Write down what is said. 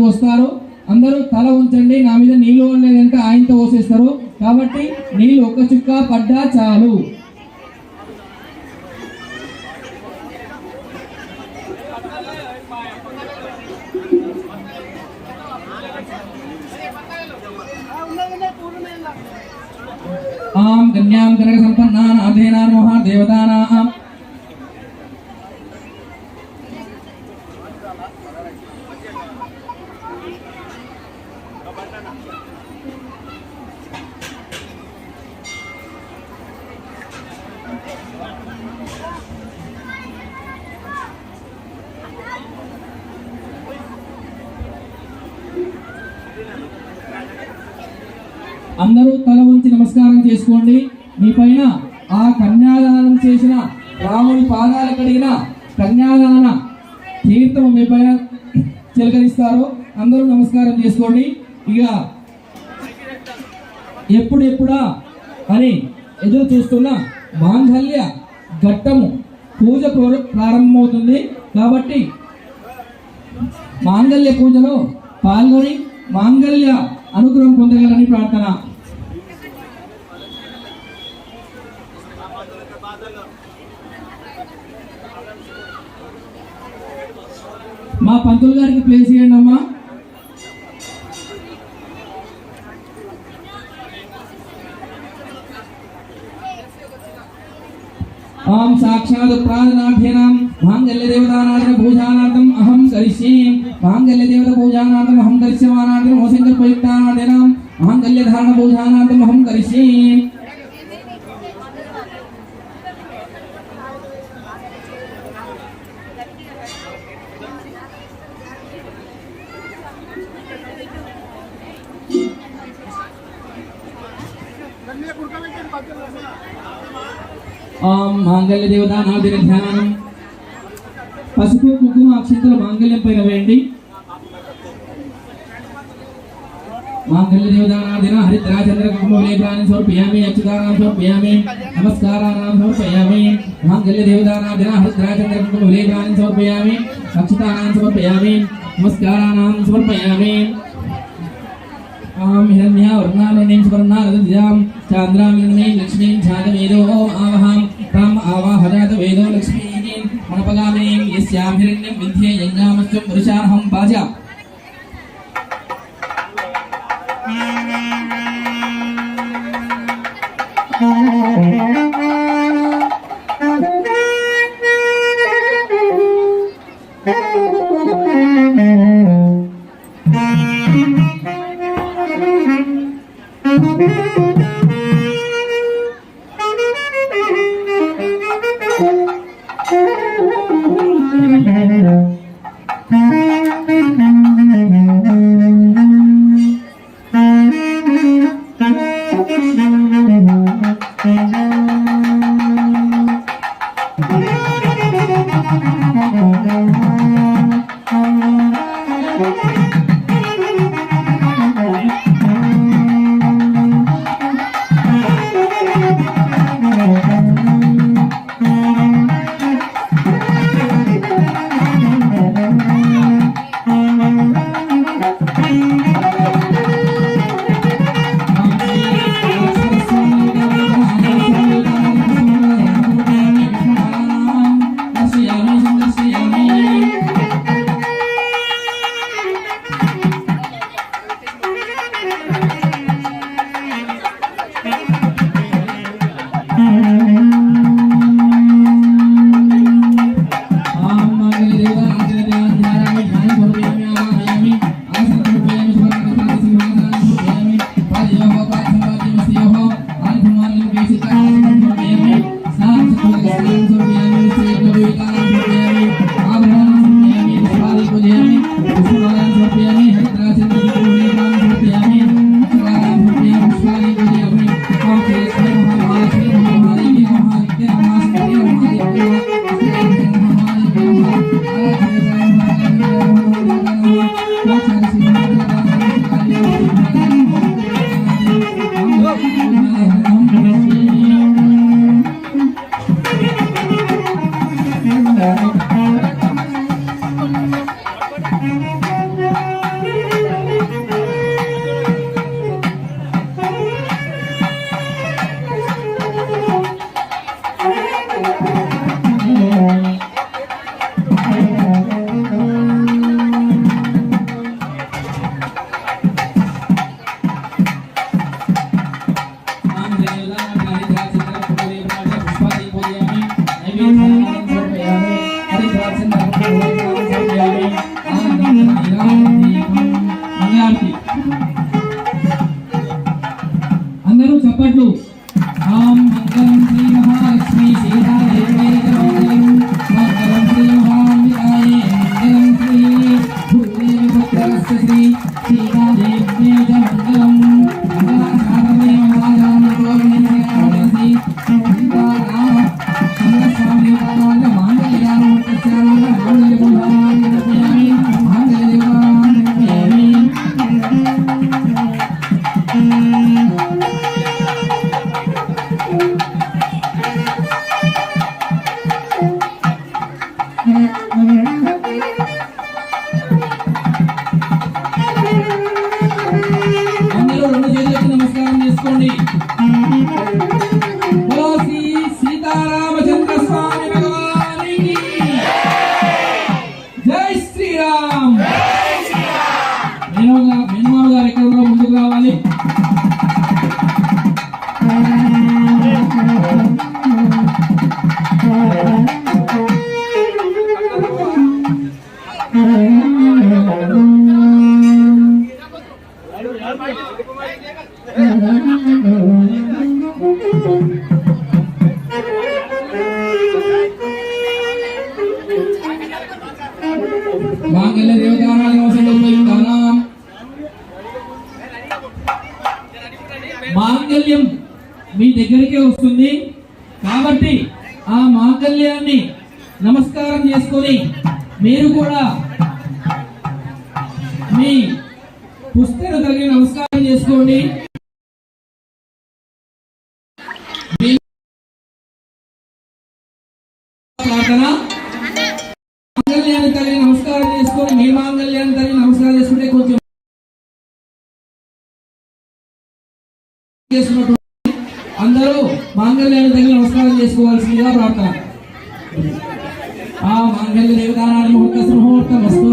తీసుకోవడానికి వస్తారు. అందరూ తల ఉంచండి నా మీద నీళ్ళు ఉండేదంటే ఆయనతో పోసేస్తారు. కాబట్టి నీళ్ళు ఒక చుక్క పడ్డా చాలు. ఆం కన్యాం కనక సంపన్నాన్ అధేనాన్ మహా దేవతానాం అందరూ తల ఉంచి నమస్కారం చేసుకోండి. మీ పైన ఆ కన్యాదానం చేసిన రాముడి పాదాలు కడిగిన కన్యాదాన తీర్థం మీ పైన చిలకరిస్తారు. అందరూ నమస్కారం చేసుకోండి. ఇక ఎప్పుడెప్పుడా అని ఎదురు చూస్తున్న మాంగళ్య ఘట్టము పూజ ప్రారంభమవుతుంది. కాబట్టి మాంగల్య పూజలో పాల్గొని మాంగల్య అనుగ్రహం పొందగలని ప్రార్థన. మా పంతులు గారికి ప్లేస్ చేయండి అమ్మా ఆం సాక్షాత్ ప్రాణనాథ్యనాం మాంగళ్య దేవతానాథన పూజానార్థం అహం కరిష్యే మాంగళ్య దేవత పూజానార్థం అహం కరిష్యమానార్థం ఓశంకర్ ప్రయుక్తానాథనాం మాంగళ్య ధారణ పూజానార్థం ఆం మాంగళ్య దేవతానాథన ధ్యానం పసుపు కుంకుమ అక్షంతల మాంగళ్యం పైన వేయండి. మాంగళ్య దేవతానాథన హరిద్రాచంద్ర కుంకుమలేఖాన్ని సమర్పయామి అచ్యుతానాం సమర్పయామి నమస్కారానాం సమర్పయామి మాంగళ్య దేవతానాథన హరిద్రాచంద్ర కుంకుమలేఖాన్ని సమర్పయామి అచ్యుతానాం సమర్పయామి నమస్కారానాం సమర్పయామి. ఆం హిరణ్య వర్ణాలనేం సువర్ణాలదధ్యాం చాంద్రాం లక్ష్మీం ఛాదవేదో ఆవహాం తాం ఆవాహజాత వేదో Lakshmi మనపగామీం యస్యాం హిరణ్యం విద్యే యంగామశ్చం పురుషార్హం పాజా basic classes ng ML sa School of Science ouvindo ఉంది చేసుకోండి ఓ సీతారామచంద్ర స్వామి భగవానికి. జై శ్రీరామ్. మేనమామ గారు ఎక్కడ ముందుకు రావాలి. మాంగళ్యం మీ దగ్గరికే వస్తుంది. కాబట్టి ఆ మాంగళ్యాన్ని నమస్కారం చేసుకొని మీరు కూడా మీ పుస్తక తగిన నమస్కారం చేసుకోండి. ప్రార్థన మాంగళ్యాన్ని తగిన నమస్కారం చేసుకొని మీ మాంగళ్యాన్ని చేస్తున్నటువంటి అందరూ మాంగళ్యాన్ని దగ్గర నమస్కారం చేసుకోవాల్సిందిగా ప్రార్థన. ఆ మాంగళ్య దేవతారాయణ ముహూర్త ముహూర్తం వస్తూ